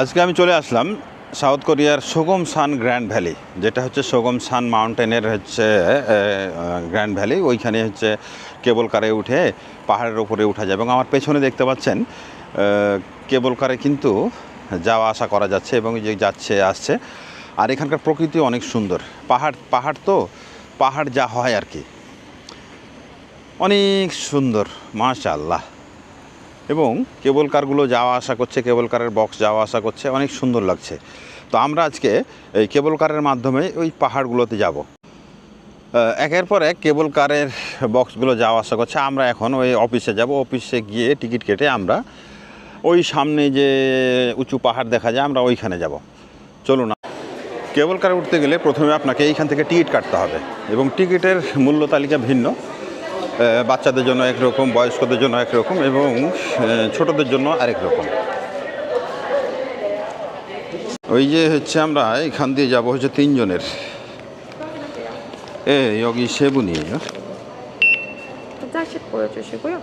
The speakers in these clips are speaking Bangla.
আজকে আমি চলে আসলাম সাউথ কোরিয়ার সোগম সান গ্র্যান্ড ভ্যালি, যেটা হচ্ছে সোগম সান মাউন্টেনের হচ্ছে গ্র্যান্ড ভ্যালি। ওইখানে হচ্ছে কেবল কারে উঠে পাহাড়ের ওপরে উঠা যায়। এবং আমার পেছনে দেখতে পাচ্ছেন কেবল কারে কিন্তু যাওয়া আসা করা যাচ্ছে এবং যে যাচ্ছে, আসছে। আর এখানকার প্রকৃতি অনেক সুন্দর। পাহাড় পাহাড় তো, পাহাড় যা হয় আর কি। অনেক সুন্দর, মাশাআল্লাহ। এবং কেবল কারগুলো যাওয়া আসা করছে, কেবল কারের বক্স যাওয়া আসা করছে, অনেক সুন্দর লাগছে। তো আমরা আজকে এই কেবল কারের মাধ্যমে ওই পাহাড়গুলোতে যাব। একের পর এক কেবল কারের বক্সগুলো যাওয়া আসা করছে। আমরা এখন ওই অফিসে যাব। অফিসে গিয়ে টিকিট কেটে আমরা ওই সামনে যে উঁচু পাহাড় দেখা যায়, আমরা ওইখানে যাব। চলুন কেবল কারে উঠতে গেলে প্রথমে আপনাকে এইখান থেকে টিকিট কাটতে হবে এবং টিকিটের মূল্য তালিকা ভিন্ন। বাচ্চাদের জন্য একরকম বয়স্কদের জন্য একরকম এবং আহ, ছোটদের জন্য আরেক রকম ওই যে হচ্ছে আমরা এখান দিয়ে যাব হচ্ছে তিনজনের এ 여기 세 분이에요. 한 장씩 보여주시고요.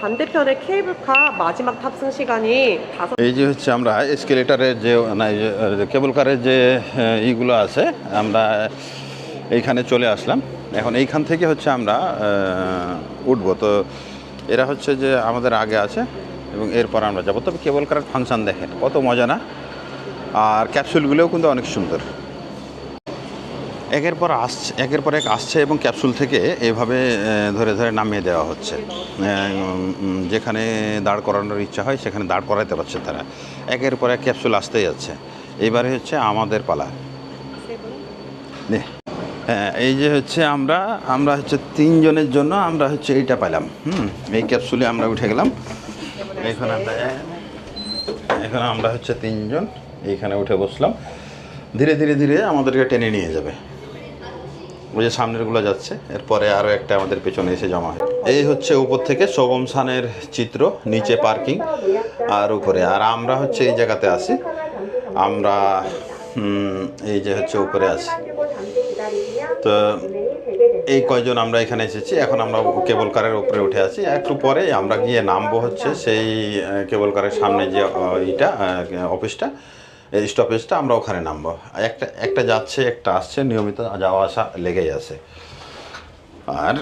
반대편에 케이블카 마지막 탑승 시간이 다섯 এই যে হচ্ছে আমরা এসকেলেটারের যে না এই যে, আহ, কেবল কারের যে আহ, ইগুলো আছে আমরা এইখানে চলে আসলাম। এখন এইখান থেকে হচ্ছে আমরা উঠব। তো এরা হচ্ছে যে আমাদের আগে আছে এবং এরপর আমরা যাব। তবে কেবল কারের ফাংশান দেখেন, কত মজা না? আর ক্যাপসুলগুলোও কিন্তু অনেক সুন্দর। একের পর আসছে একের পর এক আসছে এবং ক্যাপসুল থেকে এভাবে ধরে ধরে নামিয়ে দেওয়া হচ্ছে। যেখানে দাঁড় করানোর ইচ্ছা হয় সেখানে দাঁড় করাইতে পারছে তারা। একের পর এক ক্যাপসুল আসতেই যাচ্ছে। এবারে হচ্ছে আমাদের পালা। 세 নে। এই যে হচ্ছে আমরা আমরা হচ্ছে তিনজনের জন্য আমরা হচ্ছে এইটা পাইলাম, হুম? এই ক্যাপসুলে আমরা উঠে গেলাম। এখন আমরা এখন আমরা হচ্ছে তিনজন এইখানে উঠে বসলাম। ধীরে ধীরে ধীরে আমাদেরকে টেনে নিয়ে যাবে। ওই যে সামনেরগুলো যাচ্ছে, এরপরে আরও একটা আমাদের পেছনে এসে জমা হয়। এই হচ্ছে উপর থেকে সগম সানের চিত্র, নিচে পার্কিং, আর উপরে। আর আমরা হচ্ছে এই জায়গাতে আসি আমরা এই যে হচ্ছে উপরে আছি। তো এই কয়জন আমরা এখানে এসেছি, এখন আমরা কেবল কারের উপরে উঠে আছি। একটু পরে আমরা গিয়ে নামবো হচ্ছে সেই কেবল কারের সামনে যে ইটা অফিসটা, এই স্টপেজটা, আমরা ওখানে নামবো। একটা একটা যাচ্ছে, একটা আসছে, নিয়মিত যাওয়া আসা লেগেই আছে। আর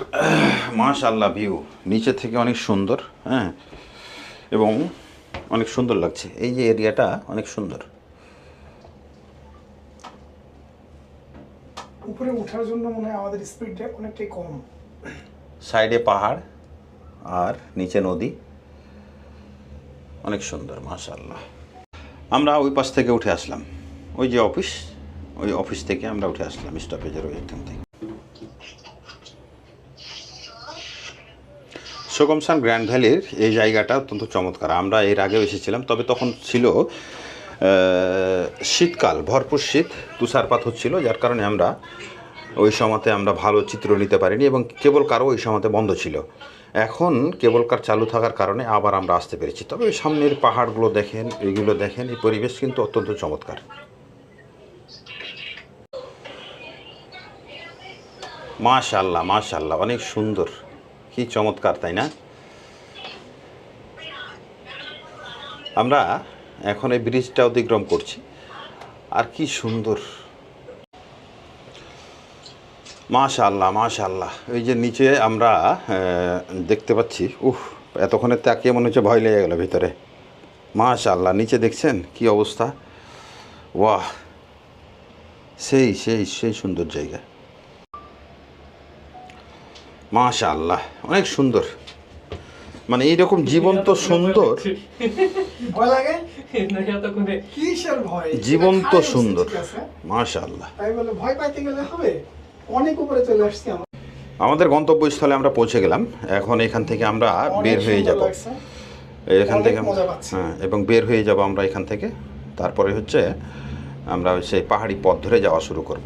মাশাল্লাহ ভিউ নিচে থেকে অনেক সুন্দর হ্যাঁ এবং অনেক সুন্দর লাগছে। এই যে এরিয়াটা অনেক সুন্দর। উপরে ওঠার জন্য মনে হয় আমাদের স্পিডটা অনেকটাই কম। সাইডে পাহাড় আর নিচে নদী। অনেক সুন্দর মাশাল্লাহ আমরা ওই পাশ থেকে উঠে আসলাম। ওই যে অফিস, ওই অফিস থেকে আমরা উঠে আসলাম স্টপেজের ওই এখান থেকে। সোগমসান গ্র্যান্ড ভ্যালির এই জায়গাটা অত্যন্ত চমৎকার। আমরা এর আগেও এসেছিলাম, তবে তখন ছিল শীতকাল, ভরপুর শীত তুষারপাত হচ্ছিল, যার কারণে আমরা ওই সময়তে আমরা ভালো চিত্র নিতে পারিনি এবং কেবল কারও ওই সময়তে বন্ধ ছিল। এখন কেবল কার চালু থাকার কারণে আবার আমরা আসতে পেরেছি। তবে ওই সামনের পাহাড়গুলো দেখেন এইগুলো দেখেন, এই পরিবেশ কিন্তু অত্যন্ত চমৎকার। মাশাল্লাহ মাশাল্লাহ অনেক সুন্দর। কি চমৎকার, তাই না? আমরা এখন এই ব্রিজটা অতিক্রম করছি। আর কি সুন্দর। মাশাল্লাহ মাশাল্লাহ এই যে নিচে আমরা দেখতে পাচ্ছি উহ এতক্ষণে তাকিয়ে মনে হচ্ছে ভয় লেগে গেল ভিতরে। মাশাল্লাহ নিচে দেখছেন? কি অবস্থা? ওয়াহ, সেই সেই সেই সুন্দর জায়গা। মাশাল্লাহ অনেক সুন্দর। মানে এইরকম জীবন্ত সুন্দর জীবন্ত সুন্দর। মাশাল্লাহ তাই বলে ভয় পাইতে গেলে হবে। অনেক উপরে চলে আসছি আমরা। আমাদের গন্তব্যস্থলে আমরা পৌঁছে গেলাম। এখন এখান থেকে আমরা বের হয়ে যাব। এখান থেকে হ্যাঁ এবং বের হয়ে যাব আমরা এখান থেকে। তারপরে হচ্ছে আমরা সেই পাহাড়ি পথ ধরে যাওয়া শুরু করব।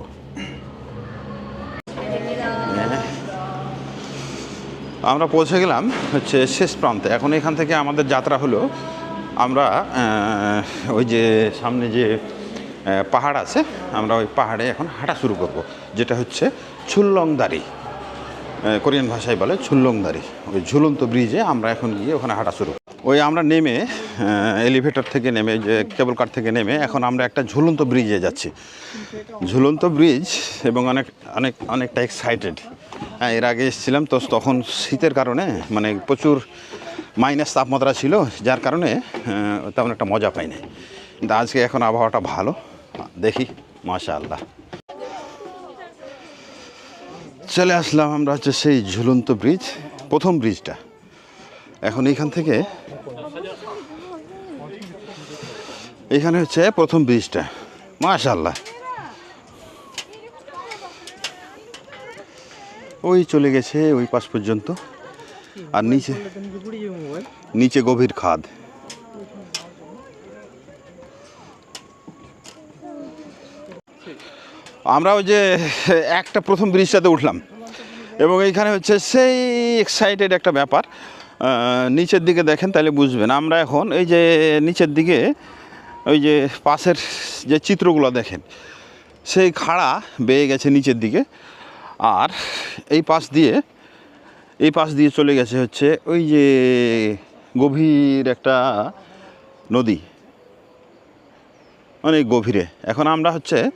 আমরা পৌঁছে গেলাম হচ্ছে শেষ প্রান্তে। এখন এখান থেকে আমাদের যাত্রা হলো, আমরা ওই যে সামনে যে পাহাড় আছে, আমরা ওই পাহাড়ে এখন হাঁটা শুরু করব, যেটা হচ্ছে ছুল্লংদারি কোরিয়ান ভাষায় বলে ঝুল্লংদারি ওই ঝুলন্ত ব্রিজে আমরা এখন গিয়ে ওখানে হাঁটা শুরু। ওই আমরা নেমে এলিভেটর থেকে নেমে, যে কেবল কার থেকে নেমে এখন আমরা একটা ঝুলন্ত ব্রিজে যাচ্ছি। ঝুলন্ত ব্রিজ এবং অনেক অনেক, অনেকটা এক্সাইটেড হ্যাঁ এর আগে এসেছিলাম, তো তখন শীতের কারণে মানে প্রচুর মাইনাস তাপমাত্রা ছিল, যার কারণে তেমন একটা মজা পাইনি। কিন্তু আজকে এখন আবহাওয়াটা ভালো, দেখি মাশা আল্লাহ চলে আসলাম আমরা হচ্ছে সেই ঝুলন্ত ব্রিজ প্রথম ব্রিজটা এখন এইখান থেকে, এখানে হচ্ছে প্রথম ব্রিজটা মাশাল্লাহ ওই চলে গেছে ওই পাশ পর্যন্ত। আর নিচে নিচে গভীর খাদ। আমরা ওই যে একটা প্রথম ব্রিজটাতে উঠলাম। এবং এইখানে হচ্ছে সেই এক্সাইটেড একটা ব্যাপার। নিচের দিকে দেখেন তাহলে বুঝবেন। আমরা এখন এই যে নিচের দিকে ওই যে পাশের যে চিত্রগুলো দেখেন, সেই খাড়া বেয়ে গেছে নিচের দিকে। আর এই পাশ দিয়ে, এই পাশ দিয়ে চলে গেছে হচ্ছে ওই যে গভীর একটা নদী। অনেক গভীরে। এখন আমরা হচ্ছে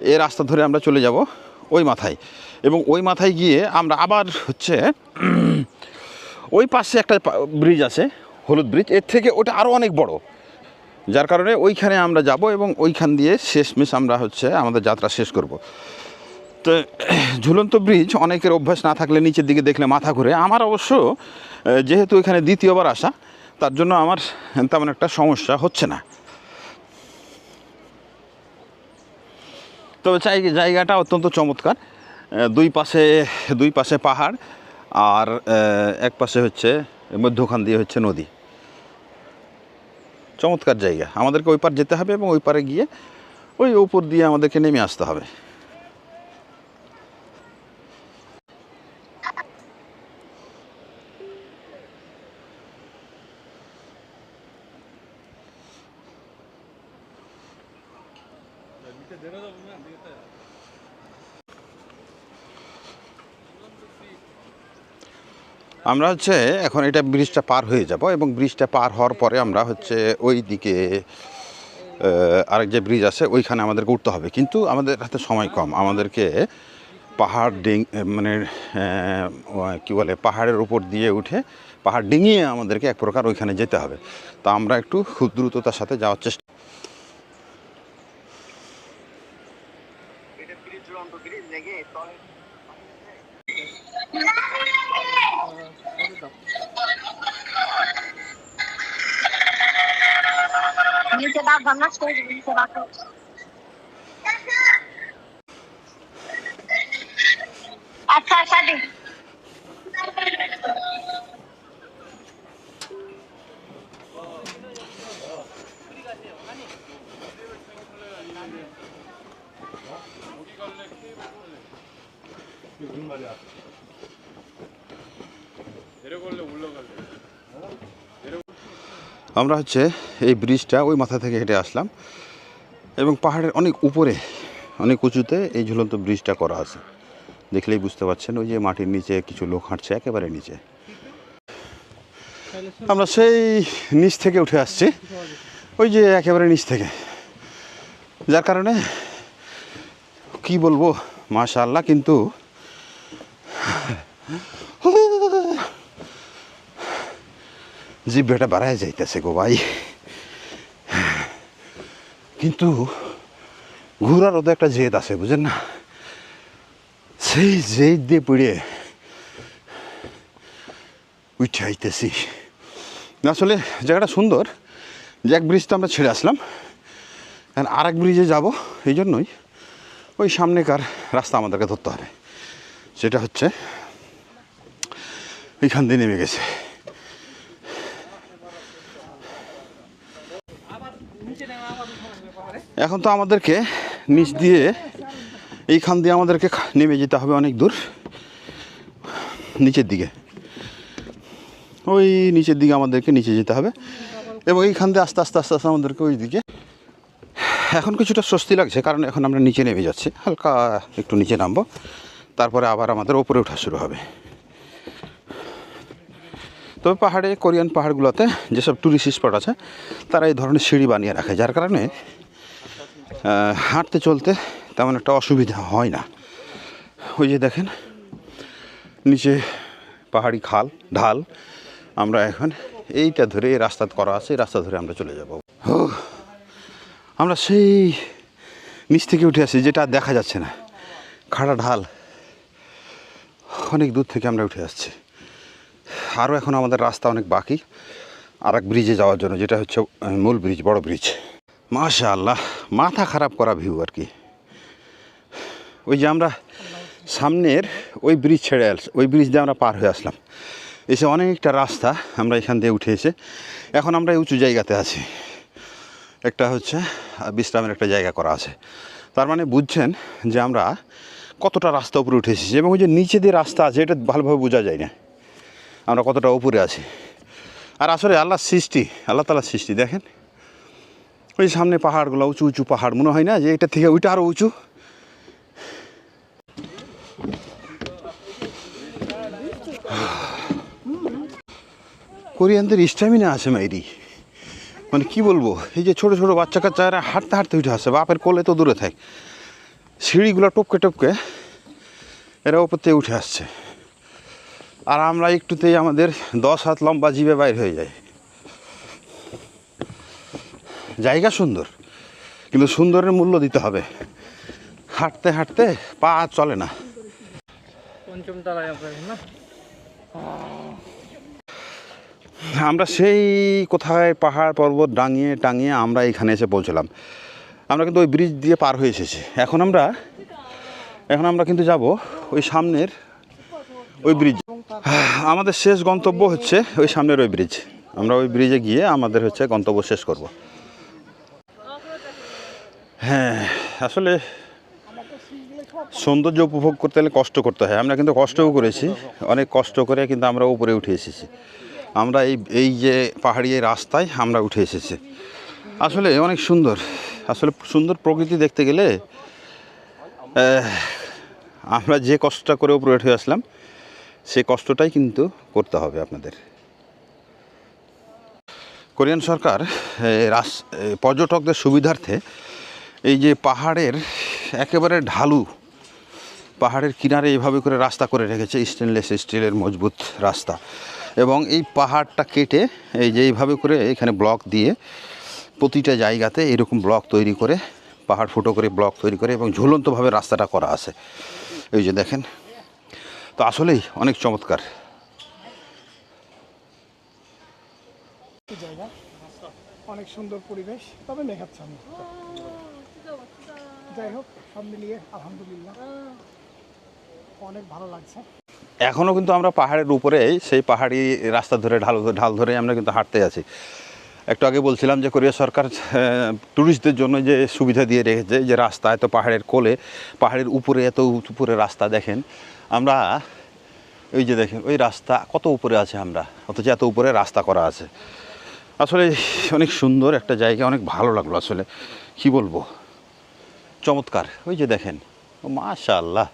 এ রাস্তা ধরে আমরা চলে যাব ওই মাথায়। এবং ওই মাথায় গিয়ে আমরা আবার হচ্ছে ওই পাশে একটা ব্রিজ আছে, হলুদ ব্রিজ। এর থেকে ওটা আরও অনেক বড়। যার কারণে ওইখানে আমরা যাব এবং ওইখান দিয়ে শেষমেশ আমরা হচ্ছে আমাদের যাত্রা শেষ করব। তো, ঝুলন্ত ব্রিজ অনেকের অভ্যাস না থাকলে নিচের দিকে দেখলে মাথা ঘুরে। আমার অবশ্য যেহেতু এখানে দ্বিতীয়বার আসা, তার জন্য আমার তেমন একটা সমস্যা হচ্ছে না। তবে চাই জায়গাটা অত্যন্ত চমৎকার। দুই পাশে দুই পাশে পাহাড় আর এক পাশে হচ্ছে মধ্যখান দিয়ে হচ্ছে নদী। চমৎকার জায়গা। আমাদেরকে ওই পার যেতে হবে এবং ওই পারে গিয়ে ওই ওপর দিয়ে আমাদেরকে নেমে আসতে হবে। আমরা হচ্ছে এখন এটা ব্রিজটা পার হয়ে যাব এবং ব্রিজটা পার হওয়ার পরে আমরা হচ্ছে ওই দিকে আরেক যে ব্রিজ আছে, ওইখানে আমাদেরকে উঠতে হবে। কিন্তু আমাদের হাতে সময় কম। আমাদেরকে পাহাড় ডিং মানে কী বলে, পাহাড়ের উপর দিয়ে উঠে পাহাড় ডিঙিয়ে আমাদেরকে এক প্রকার ওইখানে যেতে হবে। তা আমরা একটু খুব দ্রুততার সাথে যাওয়ার চেষ্টা আচ্ছা দিন আমরা হচ্ছে এই ব্রিজটা ওই মাথা থেকে হেঁটে আসলাম। এবং পাহাড়ের অনেক উপরে, অনেক উঁচুতে এই ঝুলন্ত ব্রিজটা করা আছে। দেখলেই বুঝতে পারছেন, ওই যে মাটির নিচে কিছু লোক হাঁটছে, একেবারে নিচে। আমরা সেই নিচ থেকে উঠে আসছি। ওই যে একেবারে নিচ থেকে। যার কারণে কি বলব, মাশাআল্লাহ, কিন্তু জিভটা বাড়ায় যাইতেছে গো ভাই। কিন্তু ঘোরারও তো একটা জেদ আছে, বুঝেন না? সেই জেদ দিয়ে পড়ে উঠে আইতেছি। আসলে জায়গাটা সুন্দর, যে এক ব্রিজ তো আমরা ছেড়ে আসলাম, আর এক ব্রিজে যাব এই জন্যই ওই সামনেকার রাস্তা আমাদেরকে ধরতে হবে। সেটা হচ্ছে এইখান দিয়ে নেমে গেছে। এখন তো আমাদেরকে নিচ দিয়ে এইখান দিয়ে আমাদেরকে নেমে যেতে হবে অনেক দূর। নিচের দিকে। ওই নিচের দিকে আমাদেরকে নিচে যেতে হবে। এবং এইখান দিয়ে আস্তে আস্তে আস্তে আস্তে আমাদেরকে ওই দিকে এখন কিছুটা স্বস্তি লাগছে, কারণ এখন আমরা নিচে নেমে যাচ্ছি। হালকা একটু নিচে নামবো। তারপরে আবার আমাদের ওপরে ওঠা শুরু হবে। তবে পাহাড়ে কোরিয়ান পাহাড়গুলোতে যেসব ট্যুরিস্ট স্পট আছে, তারা এই ধরনের সিঁড়ি বানিয়ে রাখে, যার কারণে হাঁটতে চলতে তেমন একটা অসুবিধা হয় না। ওই যে দেখেন, নিচে পাহাড়ি খাল, ঢাল। আমরা এখন এইটা ধরে এই রাস্তা করা আছে রাস্তা ধরে আমরা চলে যাব। আমরা সেই নিচ থেকে উঠে আসি, যেটা দেখা যাচ্ছে না। খাড়া ঢাল। অনেক দূর থেকে আমরা উঠে আসছি। আরও এখন আমাদের রাস্তা অনেক বাকি। আর এক ব্রিজে যাওয়ার জন্য, যেটা হচ্ছে মূল ব্রিজ বড় ব্রিজ মাশা আল্লাহ মাথা খারাপ করা ভিউ আর কি। ওই যে আমরা সামনের ওই ব্রিজ ছেড়ে আস, ওই ব্রিজ দিয়ে আমরা পার হয়ে আসলাম। এসে অনেকটা রাস্তা আমরা এখান দিয়ে উঠে এসে এখন আমরা উঁচু জায়গাতে আছি। একটা হচ্ছে বিশ্রামের একটা জায়গা করা আছে। তার মানে বুঝছেন যে আমরা কতটা রাস্তা উপরে উঠে এসেছি এবং ওই যে নিচে দিয়ে রাস্তা আছে, এটা ভালোভাবে বোঝা যায় না। আমরা কতটা উপরে আছি। আর আসলে আল্লাহর সৃষ্টি, আল্লাহ তালার সৃষ্টি, দেখেন। ওই সামনে পাহাড়গুলো উঁচু উঁচু পাহাড়, মনে হয় না যে এটা থেকে ওইটা আরও উঁচু? কোরিয়ানদের স্ট্যামিনা আছে মাইরি। মানে কি বলব, এই যে ছোট ছোট বাচ্চা কাচ্চারা হাঁটতে হাঁটতে উঠে আসে, বাপের কোলে তো দূরে থাকে। সিঁড়িগুলো টপকে টপকে এরা ওপর থেকে উঠে আসছে। আর আমরা একটুতেই আমাদের দশ হাত লম্বা জিভে বাইর হয়ে যায় জায়গা সুন্দর কিন্তু সুন্দরের মূল্য দিতে হবে। হাঁটতে হাঁটতে পা চলে না। আমরা সেই কোথায় পাহাড় পর্বত ডাঙিয়ে টাঙিয়ে আমরা এখানে এসে পৌঁছলাম। আমরা কিন্তু ওই ব্রিজ দিয়ে পার হয়ে এসেছি। এখন আমরা এখন আমরা কিন্তু যাব ওই সামনের ওই ব্রিজ আমাদের শেষ গন্তব্য হচ্ছে ওই সামনের ওই ব্রিজ আমরা ওই ব্রিজে গিয়ে আমাদের হচ্ছে গন্তব্য শেষ করব। হ্যাঁ আসলে সৌন্দর্য উপভোগ করতে হলে কষ্ট করতে হয়। আমরা কিন্তু কষ্টও করেছি, অনেক কষ্ট করে কিন্তু আমরা উপরে উঠে এসেছি। আমরা এই এই যে পাহাড়ি রাস্তায় আমরা উঠে এসেছি। আসলে অনেক সুন্দর। আসলে সুন্দর প্রকৃতি দেখতে গেলে আমরা যে কষ্টটা করে উপরে উঠে আসলাম সেই কষ্টটাই কিন্তু করতে হবে আপনাদের। কোরিয়ান সরকার রাস পর্যটকদের সুবিধার্থে এই যে পাহাড়ের একেবারে ঢালু, পাহাড়ের কিনারে এইভাবে করে রাস্তা করে রেখেছে স্টেনলেস স্টিলের মজবুত রাস্তা। এবং এই পাহাড়টা কেটে এই যে এইভাবে করে এখানে ব্লক দিয়ে প্রতিটা জায়গাতে এরকম ব্লক তৈরি করে, পাহাড় ফুটো করে ব্লক তৈরি করে এবং ঝুলন্তভাবে রাস্তাটা করা আছে। এই যে দেখেন, তো আসলেই অনেক চমৎকার। অনেক সুন্দর পরিবেশ, তবে মেঘাচ্ছন্ন। যাই হোক, সব মিলিয়ে আলহামদুলিল্লাহ। অনেক ভালো লাগছে। এখনও কিন্তু আমরা পাহাড়ের উপরে, সেই পাহাড়ি রাস্তা ধরে, ঢাল ঢাল ধরে আমরা কিন্তু হাঁটতে আছি। একটু আগে বলছিলাম যে কোরিয়া সরকার ট্যুরিস্টদের জন্য যে সুবিধা দিয়ে রেখেছে, যে রাস্তা এত পাহাড়ের কোলে, পাহাড়ের উপরে এত উপরে রাস্তা দেখেন, আমরা ওই যে দেখেন, ওই রাস্তা কত উপরে আছে আমরা? অথচ এত উপরে রাস্তা করা আছে। আসলে অনেক সুন্দর একটা জায়গা, অনেক ভালো লাগল আসলে। কি বলব? চমৎকার। ওই যে দেখেন। ও মাশাআল্লাহ।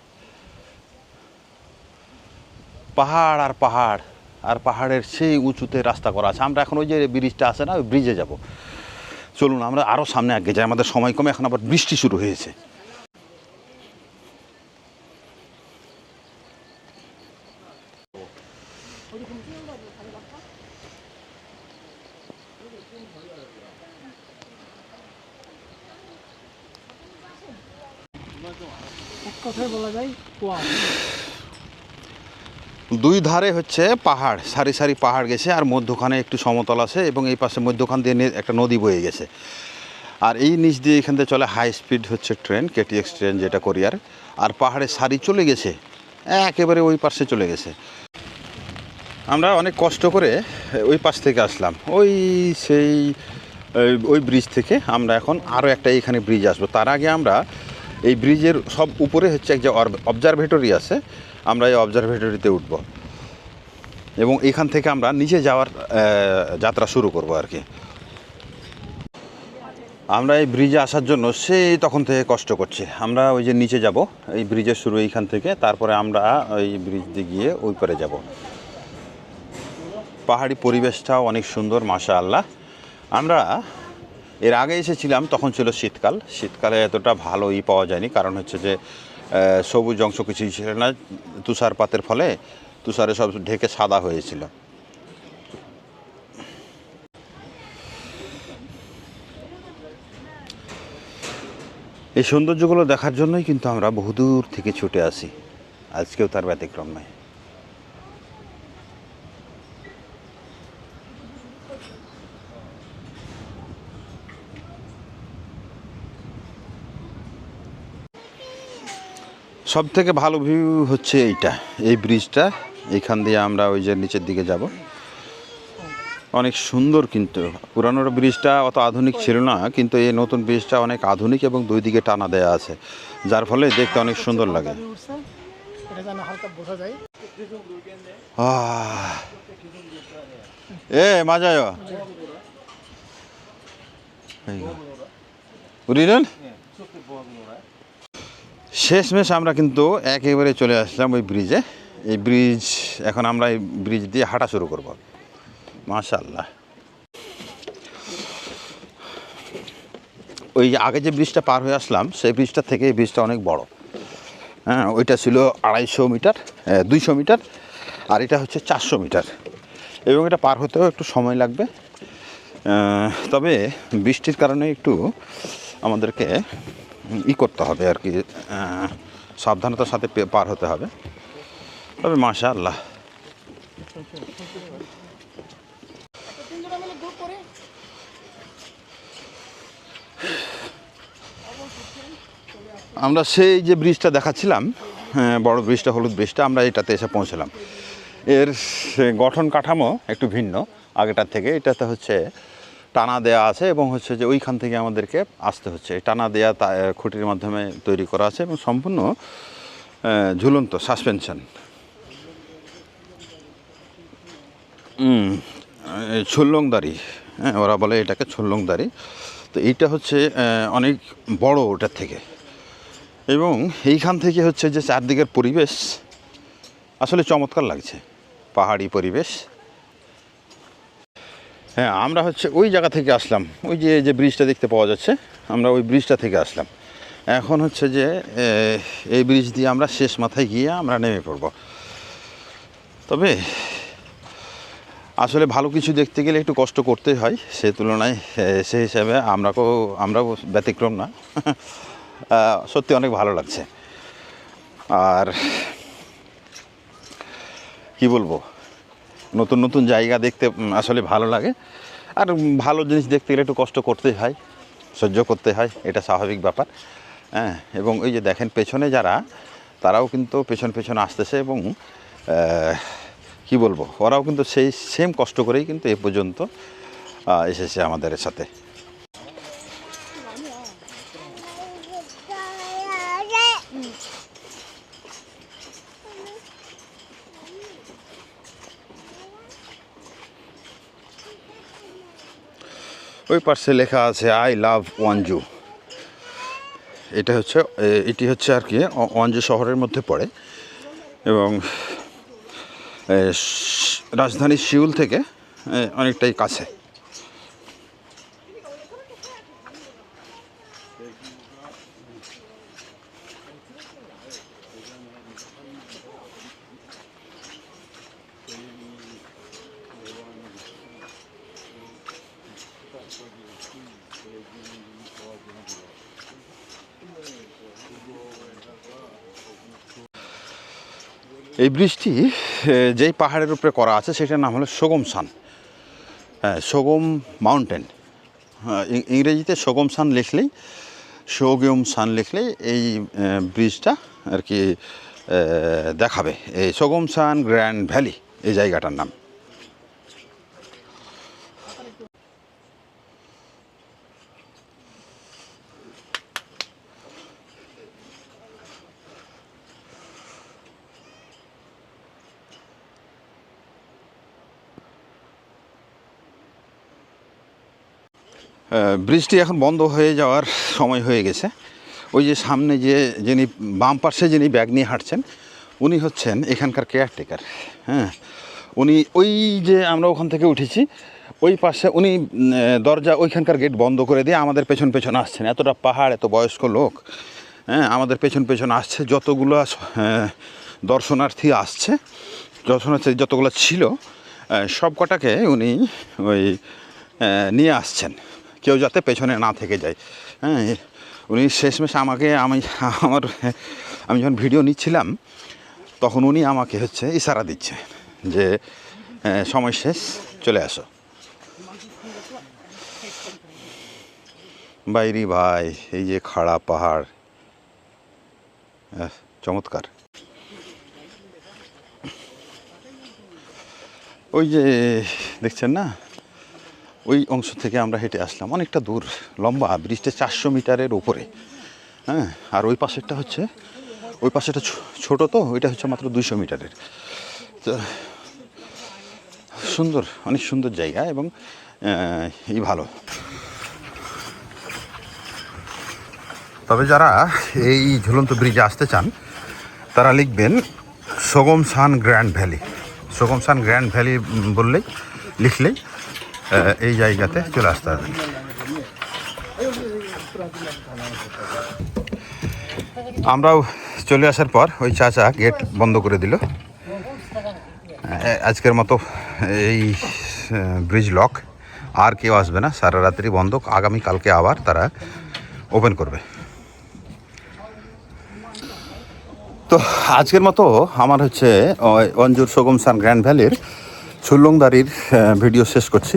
পাহাড় আর পাহাড়, আর পাহাড়ের সেই উঁচুতে রাস্তা করা আছে। আমরা এখন ওই যে ব্রিজটা আছে না, ওই ব্রিজে যাব। চলুন, আমরা আরও সামনে আগে যাই। আমাদের সময় কমে, এখন আবার বৃষ্টি শুরু হয়েছে এক কথায় বলা যায় কোয়া দুই ধারে হচ্ছে পাহাড়, সারি সারি পাহাড় গেছে আর মধ্যখানে একটু সমতল আছে এবং এই পাশে মধ্যখান দিয়ে একটা নদী বয়ে গেছে। আর এই নিচ দিয়ে এখান থেকে চলে হাই স্পিড হচ্ছে ট্রেন কেটিএক্স ট্রেন যেটা কোরিয়ার আর পাহাড়ে সারি চলে গেছে, একেবারে ওই পাশে চলে গেছে। আমরা অনেক কষ্ট করে ওই পাশ থেকে আসলাম। ওই সেই ওই- ব্রিজ থেকে আমরা এখন আরও একটা এইখানে ব্রিজ আসব। তার আগে আমরা এই ব্রিজের সব উপরে হচ্ছে এক যে অবজারভেটরি আছে, আমরা এই অবজারভেটরিতে উঠব। এবং এখান থেকে আমরা নিচে যাওয়ার যাত্রা শুরু করব আর কি। আমরা এই ব্রিজে আসার জন্য সেই তখন থেকে কষ্ট করছি। আমরা ওই যে নিচে যাব, এই ব্রিজের শুরু এইখান থেকে, তারপরে আমরা ওই ব্রিজ দিয়ে গিয়ে ওই পারে যাব। পাহাড়ি পরিবেশটাও অনেক সুন্দর মাশা আল্লাহ আমরা এর আগে এসেছিলাম, তখন ছিল শীতকাল। শীতকালে এতটা ভালো ই পাওয়া যায়নি, কারণ হচ্ছে যে সবুজ অংশ কিছুই ছিল না। তুষারপাতের ফলে তুষারে সব ঢেকে সাদা হয়েছিল। এই সৌন্দর্যগুলো দেখার জন্যই কিন্তু আমরা বহুদূর থেকে ছুটে আসি। আজকেও তার ব্যতিক্রম নয়। সব থেকে ভালো ভিউ হচ্ছে এইটা, এই ব্রিজটা এইখান দিয়ে আমরা ওই যে নিচের দিকে যাব। অনেক সুন্দর কিন্তু পুরানো ব্রিজটা অত আধুনিক ছিল না, কিন্তু এই নতুন ব্রিজটা অনেক আধুনিক এবং দুই দিকে টানা দেয়া আছে। যার ফলে দেখতে অনেক সুন্দর লাগে। এ মাজায় শেষমেশ আমরা কিন্তু একেবারে চলে আসলাম ওই ব্রিজে এই ব্রিজ এখন আমরা এই ব্রিজ দিয়ে হাঁটা শুরু করব। মাশাল্লাহ ওই আগে যে ব্রিজটা পার হয়ে আসলাম, সেই ব্রিজটা থেকে এই ব্রিজটা অনেক বড়। হ্যাঁ ওইটা ছিল আড়াইশো মিটার দুইশো মিটার, আর এটা হচ্ছে চারশো মিটার। এবং এটা পার হতেও একটু সময় লাগবে। তবে বৃষ্টির কারণে একটু আমাদেরকে ই করতে হবে আর কি সাবধানতার সাথে পার হতে হবে। তবে মাশা আল্লাহ আমরা সেই যে ব্রিজটা দেখাচ্ছিলাম হ্যাঁ, বড় ব্রিজটা হলুদ ব্রিজটা আমরা এটাতে এসে পৌঁছলাম। এর গঠন কাঠামো একটু ভিন্ন আগেটার থেকে। এটাতে হচ্ছে টানা দেয়া আছে এবং হচ্ছে যে ওইখান থেকে আমাদেরকে আসতে হচ্ছে। এই টানা দেয়া খুঁটির মাধ্যমে তৈরি করা আছে এবং সম্পূর্ণ ঝুলন্ত সাসপেনশন। ছুল্লংদারি হ্যাঁ ওরা বলে এটাকে ছুল্লংদারি। তো এইটা হচ্ছে অনেক বড় ওটার থেকে। এবং এইখান থেকে হচ্ছে যে চারদিকের পরিবেশ আসলে চমৎকার লাগছে। পাহাড়ি পরিবেশ। হ্যাঁ আমরা হচ্ছে ওই জায়গা থেকে আসলাম। ওই যে যে ব্রিজটা দেখতে পাওয়া যাচ্ছে, আমরা ওই ব্রিজটা থেকে আসলাম। এখন হচ্ছে যে এই ব্রিজ দিয়ে আমরা শেষ মাথায় গিয়ে আমরা নেমে পড়ব। তবে আসলে ভালো কিছু দেখতে গেলে একটু কষ্ট করতেই হয়, সে তুলনায় সেই হিসাবে আমরাকেও আমরাও ব্যতিক্রম না। সত্যি অনেক ভালো লাগছে। আর কি বলব? নতুন নতুন জায়গা দেখতে আসলে ভালো লাগে। আর ভালো জিনিস দেখতে গেলে একটু কষ্ট করতে হয়, সহ্য করতে হয়, এটা স্বাভাবিক ব্যাপার। হ্যাঁ এবং ওই যে দেখেন পেছনে যারা, তারাও কিন্তু পেছন পেছন আসতেছে এবং কি বলব, ওরাও কিন্তু সেই সেম কষ্ট করেই কিন্তু এ পর্যন্ত এসেছে আমাদের সাথে। ওই পাশে লেখা আছে আই লাভ ওয়ানজু এটা হচ্ছে এটি হচ্ছে আর কি ওয়ানজু শহরের মধ্যে পড়ে। এবং রাজধানী শিউল থেকে অনেকটাই কাছে। এই বৃষ্টি যেই পাহাড়ের উপরে করা আছে সেটার নাম হলো সোগম সান। হ্যাঁ সোগম মাউন্টেন। হ্যাঁ, ইংরেজিতে সোগম সান লিখলেই সোগম সান লিখলেই এই ব্রিজটা আর কি দেখাবে। এই সোগম সান গ্র্যান্ড ভ্যালি এই জায়গাটার নাম। ব্রিজটি এখন বন্ধ হয়ে যাওয়ার সময় হয়ে গেছে। ওই যে সামনে যে যিনি বাম পাশে যিনি ব্যাগ নিয়ে হাঁটছেন, উনি হচ্ছেন এখানকার কেয়ারটেকার হ্যাঁ। উনি ওই যে আমরা ওখান থেকে উঠেছি, ওই পাশে উনি দরজা ওইখানকার গেট বন্ধ করে দিয়ে আমাদের পেছন পেছন আসছেন। এতটা পাহাড়, এত বয়স্ক লোক হ্যাঁ আমাদের পেছন পেছন আসছে। যতগুলো দর্শনার্থী আসছে, দর্শনার্থী যতগুলো ছিল সব কটাকে উনি ওই নিয়ে আসছেন। কেউ যাতে পেছনে না থেকে যায়। হ্যাঁ উনি শেষমেশ আমাকে, আমি, আমার, আমি যখন ভিডিও নিচ্ছিলাম, তখন উনি আমাকে হচ্ছে ইশারা দিচ্ছে যে সময় শেষ, চলে আসো। বাইরি ভাই, এই যে খাড়া পাহাড়। চমৎকার। ওই যে, দেখছেন না? ওই অংশ থেকে আমরা হেঁটে আসলাম। অনেকটা দূর, লম্বা, ব্রিজটা চারশো মিটারের ওপরে হ্যাঁ আর ওই পাশেরটা হচ্ছে, ওই পাশেটা ছোট তো, ওইটা হচ্ছে মাত্র দুইশো মিটারের। তো, সুন্দর, অনেক সুন্দর জায়গা এবং এই ভালো। তবে যারা এই ঝুলন্ত ব্রিজে আসতে চান, তারা লিখবেন Sogam Sun Grand Valley. Sogam Sun Grand Valley বললেই, লিখলেই এই জায়গাতে চলে আসতে হবে আমরাও চলে আসার পর ওই চাচা গেট বন্ধ করে দিল। আজকের মতো এই ব্রিজ লক আর কেউ আসবে না। সারা রাত্রি বন্ধ, আগামী কালকে আবার তারা ওপেন করবে। তো আজকের মতো আমার হচ্ছে অঞ্জুর সগম সান গ্র্যান্ড ভ্যালির ছুল্লংদারির ভিডিও শেষ করছি।